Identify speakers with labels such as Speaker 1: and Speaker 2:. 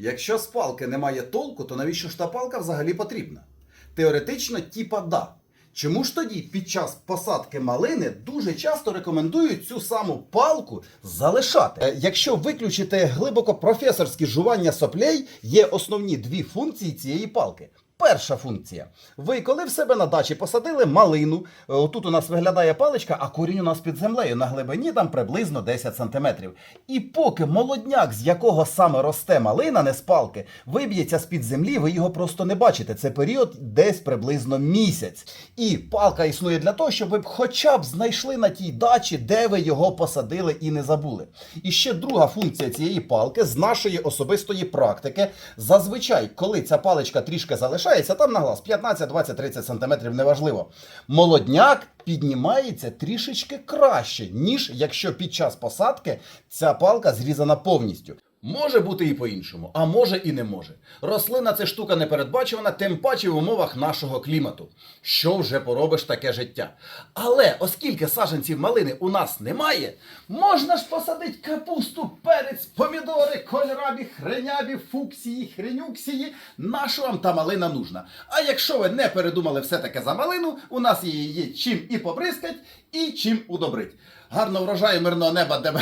Speaker 1: Якщо з палки немає толку, то навіщо ж та палка взагалі потрібна? Теоретично, тіпа да. Чому ж тоді під час посадки малини дуже часто рекомендують цю саму палку залишати? Е, Якщо виключити глибоко професорські жування соплей, є основні дві функції цієї палки. Перша функція. Ви коли в себе на дачі посадили малину, е, отут у нас виглядає паличка, а корінь у нас під землею на глибині там приблизно 10 сантиметрів. І поки молодняк, з якого саме росте малина, не з палки, виб'ється з-під землі, ви його просто не бачите. Це період десь приблизно місяць. І палка існує для того, щоб ви хоча б знайшли на тій дачі, де ви його посадили і не забули. І ще друга функція цієї палки з нашої особистої практики. Зазвичай, коли ця паличка трішки залишається, там на глаз 15, 20, 30 сантиметрів, неважливо. Молодняк піднімається трішечки краще, ніж якщо під час посадки ця палка зрізана повністю. Може бути і по-іншому, а може і не може. Рослина це штука непередбачувана, тим паче в умовах нашого клімату. Що вже поробиш таке життя? Але оскільки саджанців малини у нас немає, можна ж посадити капусту, перець, помідори, кольрабі, хренябі, фуксії, хренюксії. Нашу вам та малина нужна. А якщо ви не передумали все таке за малину, у нас її є чим і побризкать, і чим удобрить. Гарного врожаю, мирного неба, де